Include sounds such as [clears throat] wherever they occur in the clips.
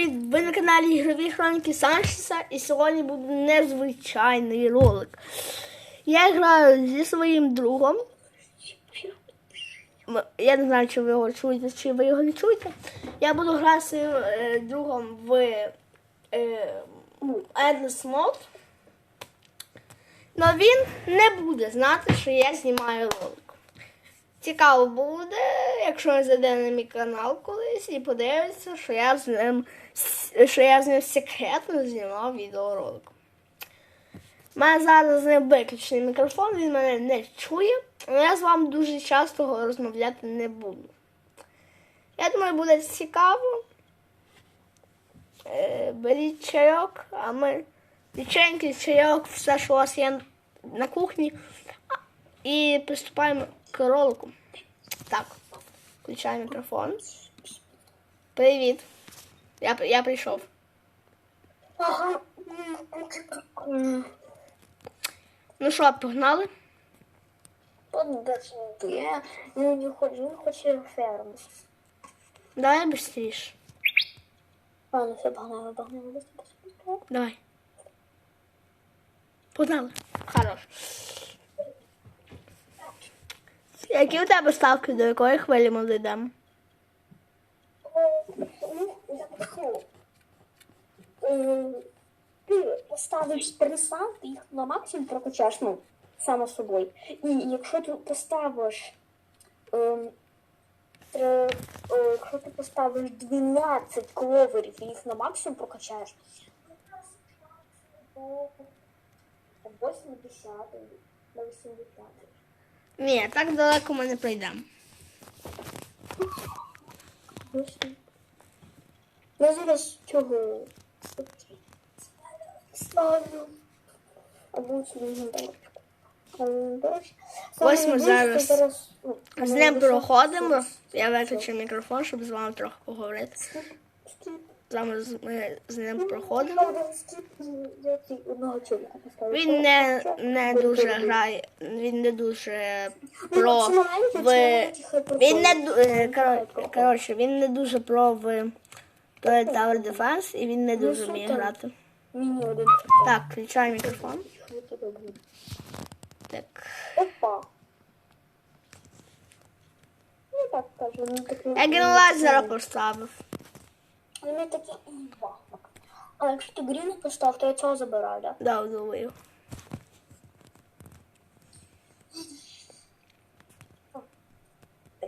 привіт! Ви на каналі Ігрові Хроніки Санчеса і сьогодні буде незвичайний ролик. Я граю зі своїм другом. Я не знаю, чи ви його чуєте, чи ви його не чуєте. Я буду грати своїм е, другом в е, ну, Endless Mode. Но він не буде знати, що я знімаю ролик. Цікаво буде, якщо він зайде на мій канал колись і подивиться, що я з ним що я з ним секретно знімав відеоролик. У мене зараз з ним виключений мікрофон, він мене не чує, але я з вами дуже часто розмовляти не буду. Я думаю, буде цікаво. Е, Беріть чайок, а ми печеньки, чайок, все, що у вас є на кухні. І приступаємо к ролику. Так, включаю мікрофон. Привіт. Я, я прийшов. Ага. Ну що, погнали? Я ну, не хочу, не хочу ферму. Давай швидше. Ладно, все, погнали, погнали. быстро, быстро, быстро. Давай. Погнали. Хорош. Які у тебе ставки, до якої хвилі ми дійдемо? Ну, прошу. Ем, Ти поставиш три сам, ти їх на максимум прокачаєш, ну, само собою. І якщо ти поставиш ем, тре- е, якщо ти поставиш 12 кловерів і їх на максимум прокачаєш, до 80 до 80. Ні, так далеко ми не прийдемо. Досі. Я зараз цього ставлю. Або гімбалочку. Ось ми зараз ну, З ним проходимо. Я виключу мікрофон, щоб з вами трохи поговорити. З- ми з ним проходимо. Він не, не дуже грає, він не дуже про в він не е, коро- коротше, він не дуже про в Toilet Tower Defense і він не дуже вміє грати. Так, включаю мікрофон. Так. Опа. Ну так кажу, ну такий. Я поставив. Вони такі два. А якщо ти гріну постав, то я цього забираю, да? Да, думаю.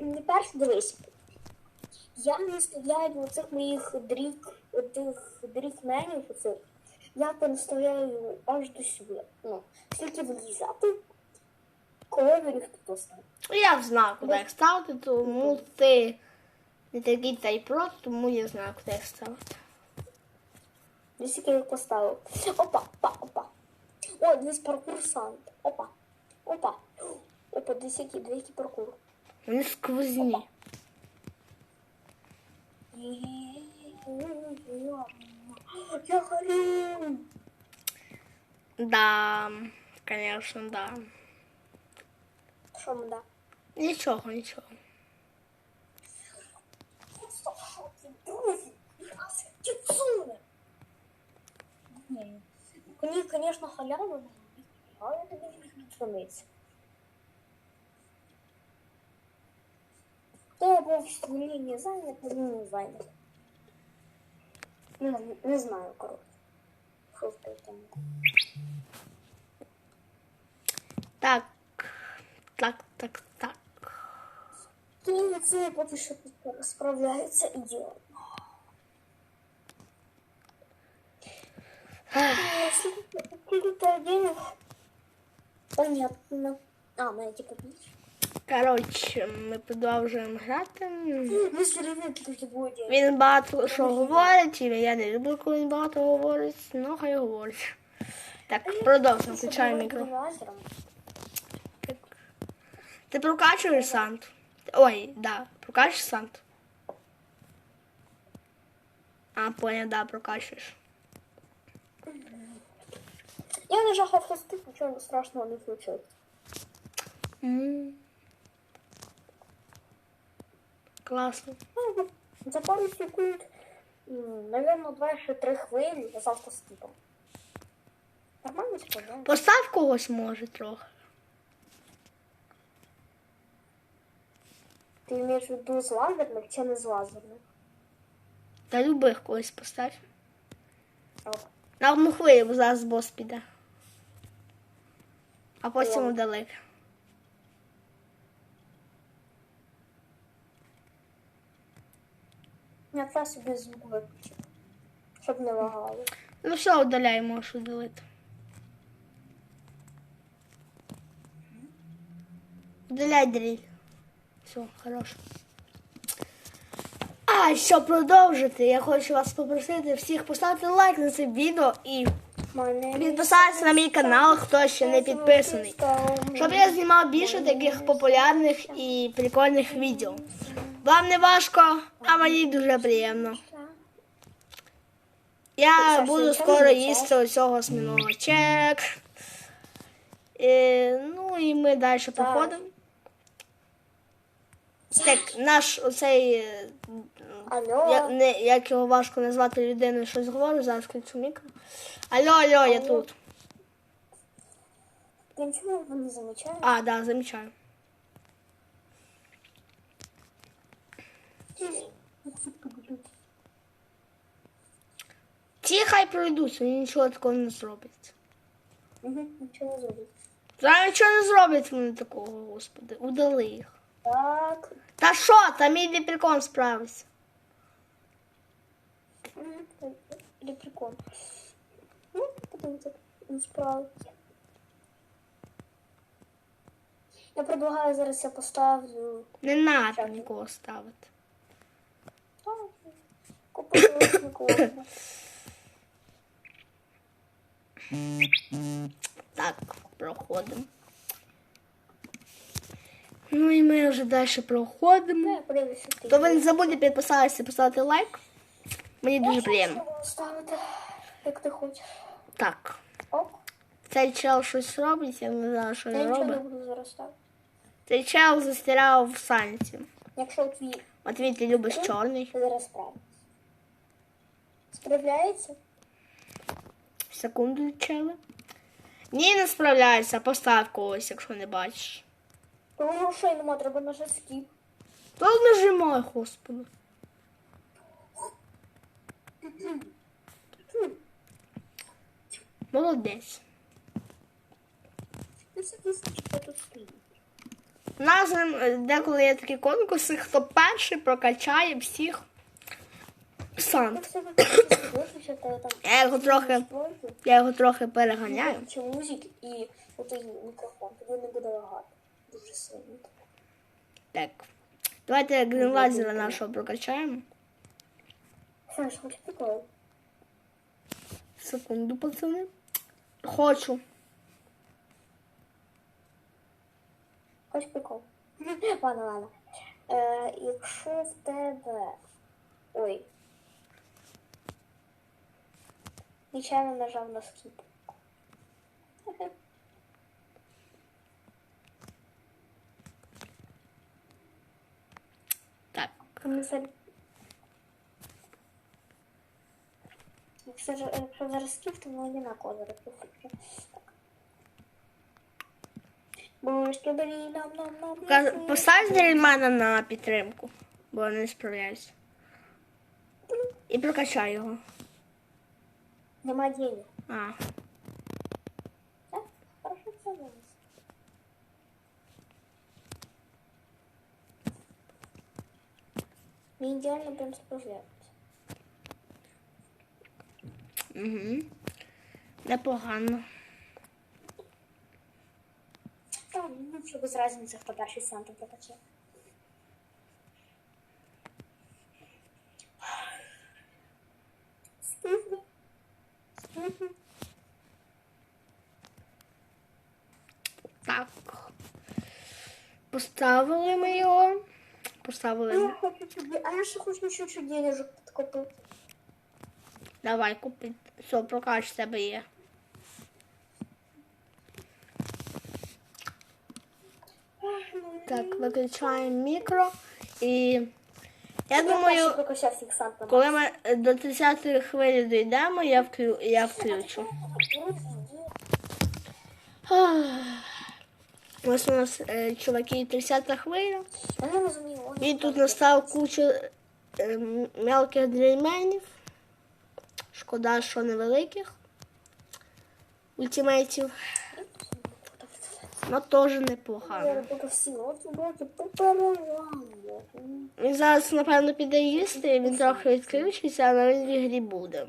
Не перш дивись. Я не стріляю в оцих моїх дрік, тих дрікменів оцих. Я переставляю аж до сюди. Ну, скільки влізати, коловерів тут поставити. Ну, Я знаю, куди їх ставити, тому ти не такий та й прост, тому я знаю, куди їх ставити. Десь я їх поставив. Опа, опа, опа. О, десь паркурсант. Опа. Опа. Опа, десь який, де який паркур. Вони сквозні. Я горю. Да, конечно, да. Що ми да? Нічого, нічого. Мені, звісно, халява, але я тобі не міг відчинитися. Хто був в стволінні зайнят, він не зайнят. Не, не знаю, коротше. Що в той там. Так, так, так, так. І це поки що справляється ідеально. Скільки ти денег? Понятно. А, мене типу більше. Коротше, ми продовжуємо грати. Одно. Він багато що говорить, і я не люблю, коли він багато говорить, ну хай говорить. Так, продовжуємо, мікрофон. Лазером. Ти прокачуєш Санту? Ой, да, прокачуєш Санту? А, понял, да, прокачуєш. Я нажав хости, нічого страшного не случилось. М. Класно. За пару секунд М, Наверно, два ще три хвилі, я завтра скіпом. Нормально справляю. Постав когось може трохи. Ти маєш в виду з лазерних чи не з лазерних? Та любих когось постав. Ок. На одну хвилю, бо зараз бос піде. А потім удалив. Я це собі звук виключу. Щоб не лагало. Ну все, удаляй, можеш удалити. Удаляй дріль. Все, хорошо. А, щоб продовжити, я хочу вас попросити всіх поставити лайк на це відео і підписатися на мій канал, хто ще не підписаний. Щоб я знімав більше таких популярних і прикольних відео. Вам не важко, а мені дуже приємно. Я буду скоро їсти усього сміного чек. Е, ну і ми далі проходимо. Так, наш оцей, е, Алло. як, не, як його важко назвати людиною, щось говорить, зараз включу мікро. Алло, алло, я Алло. тут. Я нічого не замічаю. А, да, замічаю. Ті хай пройдуться, вони нічого такого не зроблять. Угу, нічого не зробив. Зараз нічого не зроблять вони такого, господи. Удали їх. Так. Та що, там мій лепрекон справився. Прикол. Ну, подивіться, він справиться. Я предлагаю зараз я поставлю. Не треба нікого ставити. Купую нікого. [clears throat] Так, проходимо. Ну і ми вже далі проходимо. То ви не забудьте підписатися, поставити лайк. Мені дуже приємно. Ставити, як ти хочеш. Так. Цей чел щось робить, я не знаю, що він не робить. Цей чел застряв в санці. Якщо твій Матвій, ти любиш чорний. зараз справиться. Справляється? Секунду, чели. Ні, не справляйся, постав когось, якщо не бачиш. Ну, що й нема, треба нажати скіп. То нажимай, господи. Молодець. У нас е, деколи є такі конкурси, хто перший прокачає всіх там Я його трохи, я його трохи переганяю. чи музик і мікрофон. Тоді не буде лагати. Дуже сильно. Так. Давайте грінлазера нашого прокачаємо. Знаєш, хоч прикол. Секунду, пацани. Хочу. Хоч прикол. [laughs] Ладно, ладно. Е, якщо в тебе. Ой. Нечайно нажав на скіп. [laughs] Комісар. Якщо, зараз скіп, то на козири пофіксі. Бушки бері нам нам нам. Ка- Постав Дельмана на підтримку, бо не справляюся. І прокачай його. Нема денег. А. Так? Хорошо все вынес. Не идеально прям справляется. Угу. Непогано. Та, ну, що без разниці, хто перший Санта? Скільки? Так. Поставили ми його. Поставили. Я хочу собі, а я ще хочу чуть-чуть денежок підкопити. Давай купи. Все, прокач в тебе є. Так, виключаємо мікро і Я думаю, коли ми до 30-ї хвилі дійдемо, я, вклю... я включу. Ось у нас е, чуваки 30-та хвиля. Я не розумію. Він тут настав кучу е, мелких дрейменів. Шкода, що невеликих. Ультимейтів. Ну теж непогано. Він зараз, напевно, піде їсти, він трохи відключиться, але він в ігрі буде.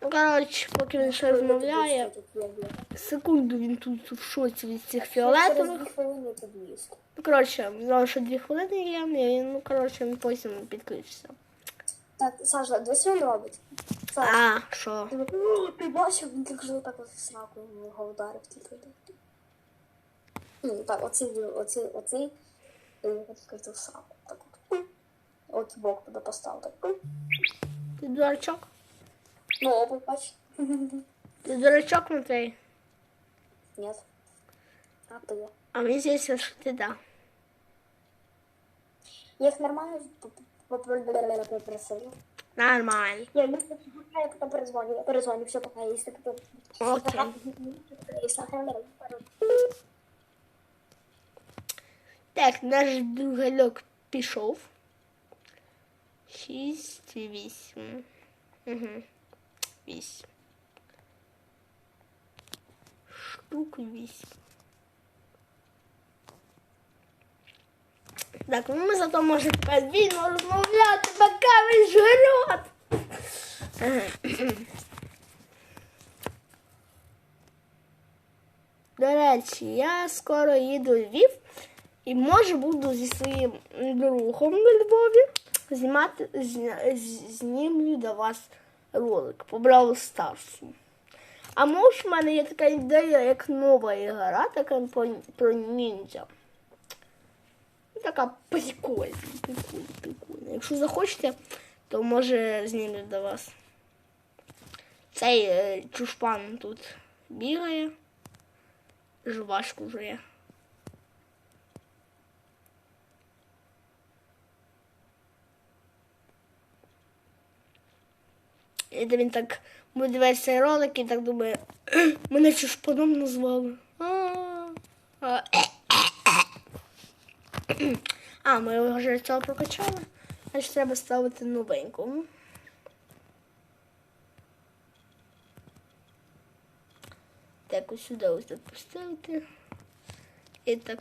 Ну, коротше, поки він ще розмовляє, секунду він тут в шоці від цих фіолетових. Ну, коротше, знову що дві хвилини є, і ну, коротше, він потім підключиться. Так, Саша, десь він робить. Саша, А, що? ти, ти бачив, він так же так от сраку його ударив тільки. Ну, так, оцей, оцей, оцей, я сраку. Так от. От бок туди поставив, так. Ти дурачок? Ну, оба, бач. Ти дурачок, Матвей? Нет. А ти? А мені здається, що ти да. Я їх нормально попросив. Нормально. Я не знаю, я потом перезвоню. Я перезвоню, все, пока есть. Окей. Так, наш другальок пішов. Шість, вісім. Угу. Вісім. Штук вісім. Так, ну ми зато можемо вільно розмовляти, поки ви жрот. До речі, я скоро їду в Львів і може буду зі своїм другом у Львові знімати знімлю до вас ролик по Бравл Старсу. А може в мене є така ідея, як нова ігра, така про, ніндзя. Така прикольна, прикольна, прикольна. Якщо захочете, то може знімлю до вас. Цей е, чушпан тут бігає. Жвачку жує. І де він так буде дивитися цей ролик і так думає, «Е, мене чушпаном назвали. А, ми його вже цього прокачали. Значить треба ставити новеньку. Так, ось сюди ось так поставити. І так.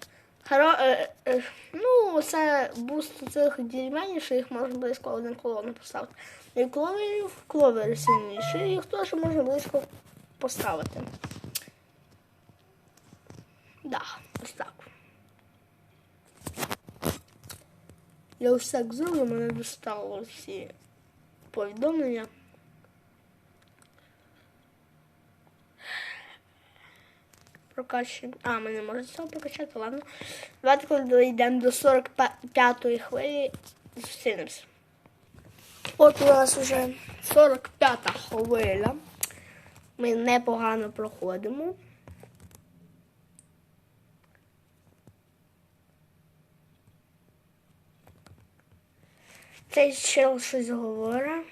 Хоро... Е, е, ну, це буст цих дерев'яні, що їх можна близько один колону поставити. І кловерів, кловери сильніші, їх теж можна близько поставити. Да, ось так. Я ось так зроблю, мене достало всі повідомлення. Прокачуємо. А, ми не можемо цього прокачати, ладно. Давайте, коли дійдемо до 45-ї хвилі, зустрінемося. От у нас вже 45-та хвиля. Ми непогано проходимо. Цей чел щось говорить.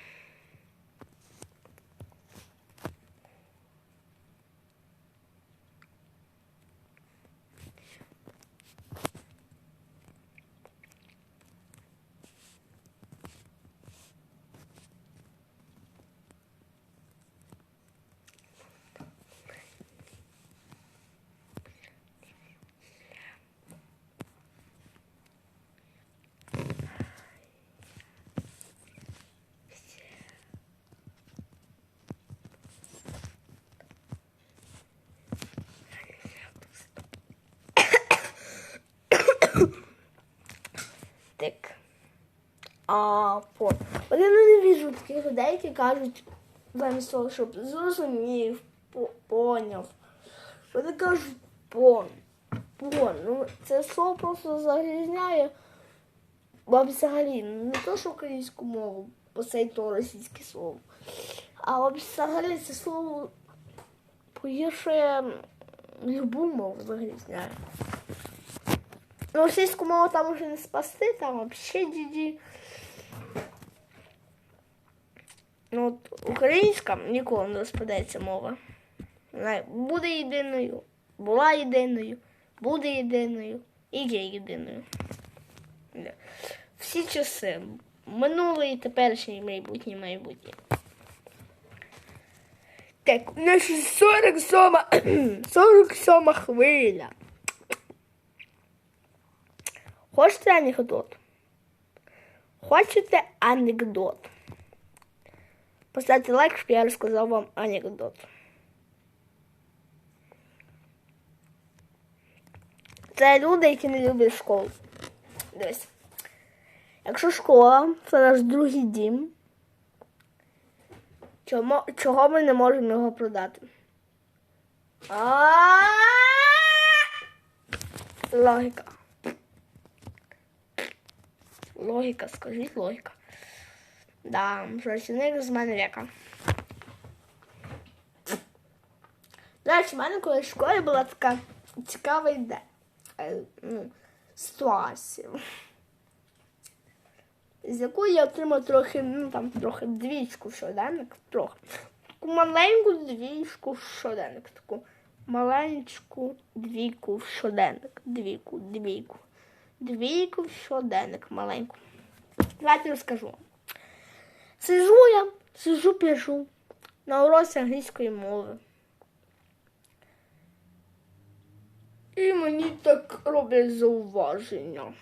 Так. А, по. От я ненавижу таких людей, які кажуть, замість того, щоб зрозумів, по- поняв. Вони кажуть пон. Пон. Ну, це слово просто загрізняє. Бо взагалі, не то, що українську мову, бо це й то російське слово. А взагалі це слово погіршує любу мову загрізняє. російську мову там уже не спасти, там взагалі діді. Ну, от українська ніколи не розпадається мова. Вона буде єдиною, була єдиною, буде єдиною і є єдиною. Всі часи. Минуле теперішнє і майбутнє майбутнє. Так, у нас 47 47 [clears throat] хвиля. Хочете анекдот? Хочете анекдот? Поставте лайк, щоб я розказав вам анекдот. Це люди, які не люблять школу. Дивись. Якщо школа це наш другий дім, чому, чого ми не можемо його продати? Логіка. Логіка, скажіть логіка. Да, працівник з мене віка. До в мене колись в школі була така цікава ідея. Е, ну, ситуація. З якої я отримав трохи, ну там трохи двічку щоденник, трохи. Таку маленьку двічку в щоденник. Таку маленьку двійку в щоденник. Двійку, двійку. Двійку в щоденник маленьку. Давайте розкажу. вам. Сижу я, сижу, пишу на уроці англійської мови. І мені так роблять зауваження.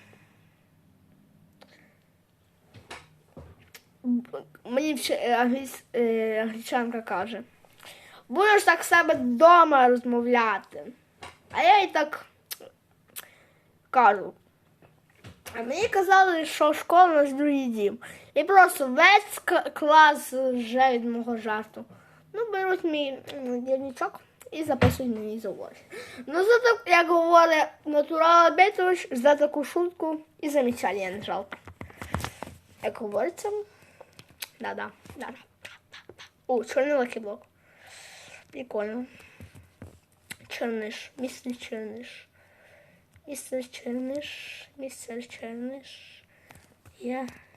Мені е, е, англічанка каже, будеш так себе вдома розмовляти. А я їй так кажу. А мені казали, що школа наш другий дім. І просто весь клас вже від мого жарту. Ну, беруть мій м, дільничок і записують мені зауваження. Ну, за так, як говорить Натурал Абетович, за таку шутку і замічання не жалко. Як говориться, да-да, да-да. О, чорний лакіблок. Прикольно. Черниш, містер Черниш. Містер Черниш, містер Черниш. Я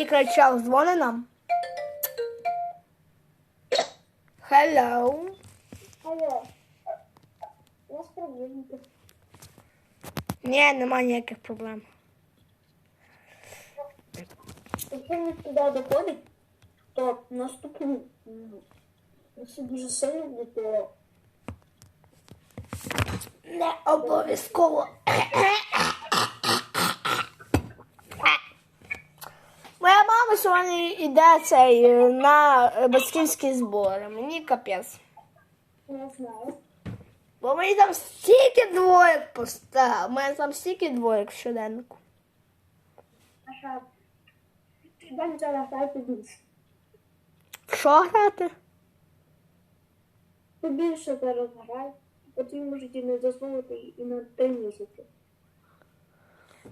наш мікрочел дзвонить нам. Hello. Алло. У проблеми. Ні, нема ніяких проблем. Якщо не туди доходить, то наступну м, якщо дуже сильно, то Не обов'язково. Моя мама сьогодні йде цей е, на е, батьківські збори. Мені капець. не знаю. Бо мені там стільки двоєк поставив. У мене там стільки двоєк в щоденнику. Зараз грати більше. В Що грати? Побільше зараз грай, потім можете не дозволити і на три місяці.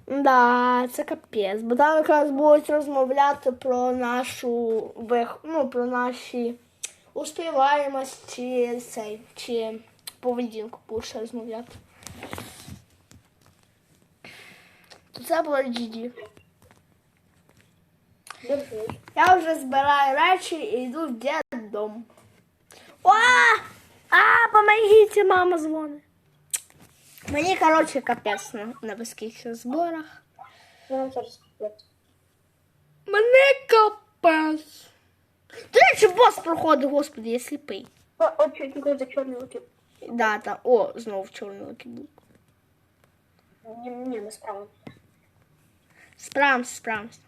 Да, це капець. Бо там якраз будуть розмовляти про нашу вих... ну, про наші успіваємость чи цей, чи поведінку будуть ще розмовляти. То це було GG. Держись. Я вже збираю речі і йду в дядом. О! А, помогите, мама дзвонить. Мені, коротше, капець на, на безких зборах. Мене капець. До речі, бос проходить, господи, я сліпий. О, тільки за чорний очі. Да, там, о, знову чорний лакіблок. Ні, ні, не справа. Справимося, справимося.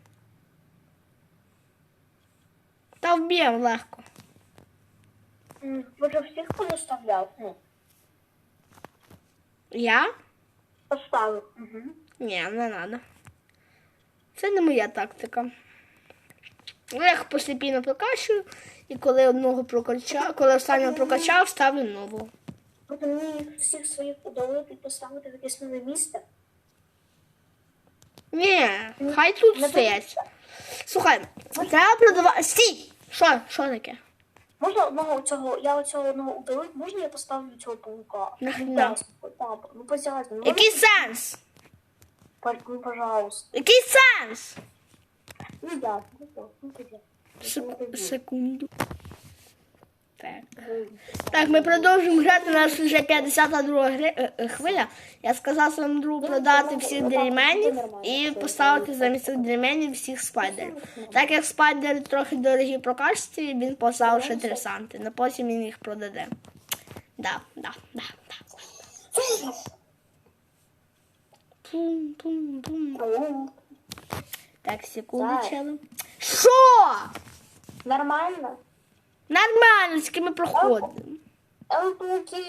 Та вб'ємо легко. М, Ви ж всіх понаставляв? Ну, Я? поставив. Угу. Ні, не треба. Це не моя тактика. Я їх постійно прокачую, і коли одного прокачав, коли останнього прокачав, ставлю нового. Тобто мені їх всіх своїх удалити і поставити в якесь нове місце. Ні, хай тут стоять. Слухай, треба продавати. Стій! Що? Що таке? Можна одного цього, я оцього одного удалив, можна я поставлю цього паука? Нахрена? Ну, папа, ну позязнь, ну, Який сенс? ну, пожалуйста. Який сенс? Ну, да, ну, так, ну, так. Секунду. Так. Так, ми продовжуємо грати. У нас вже 52 гри- е, е, хвиля. Я сказав своєму другу продати всіх дріменів і поставити замість цих дріменів всіх спайдерів. Так як спайдери трохи дорогі по качестві, він поставив ще три санти. На потім він їх продаде. Да, да, да, да. Пум, пум, пум. Так, чело. Що? Нормально? Нормально, ким ми проходимо. Але пауки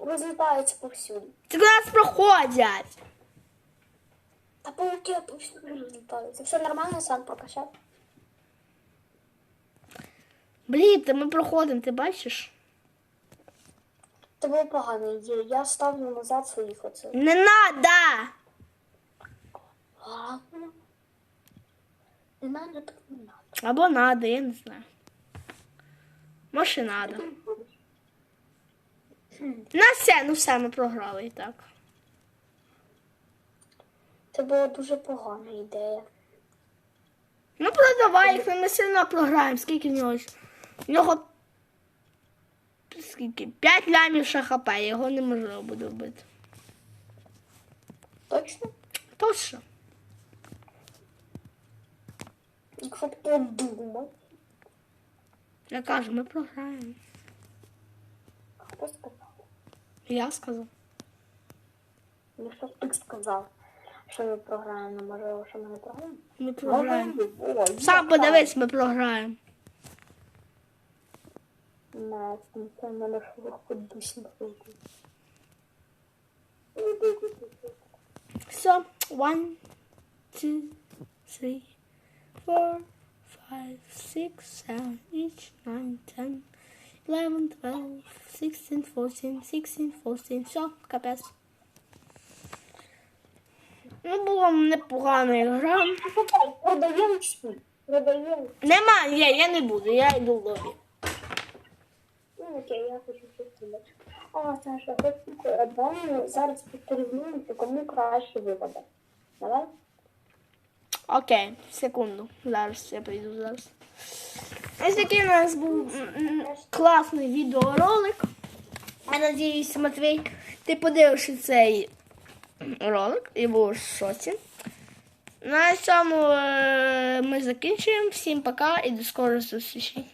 розлітаються повсюди. Це до нас проходять. Та пауки повсюди розлітаються. Все нормально, сам прокачав. Блін, та ми проходимо, ти бачиш? Це була погана ідея. Я ставлю назад своїх оце. Не надо! Ладно. Не надо, так не надо. Або надо, я не знаю. Може, надо. На все, ну все, ми програли і так. Це була дуже погана ідея. Ну продавай їх, ми одно програємо. Скільки в нього? В нього. Скільки? 5 лямів ще хп, його неможливо буде вбити. Точно? Точно. Якщо б подумав. Я кажу, ми програємо. Хто сказав? Я сказав. Якщо б ти сказав, що ми програємо, може, що ми не програємо? Ми програємо. О, Сам подивись, ми програємо. На це в мене швидко дусі So, one, two, three, four, five, six, seven, eight, nine, ten, eleven, twelve, sixteen, fourteen, sixteen, fourteen. Все, капець. Ну, була непогана гра. Продаємо чи? Продаємо. Нема, ні, я не буду, я йду в лобі. Ну, окей, я хочу щось думати. Саша, хоч зараз підтермінуємося, кому краще випаде. Давай? Окей, секунду. Зараз я прийду зараз. Ось такий у нас був класний відеоролик. Я надіюсь, Матвій, ти подивишся цей ролик і будеш в шоці. На цьому е, ми закінчуємо. Всім пока і до скорого зустрічі.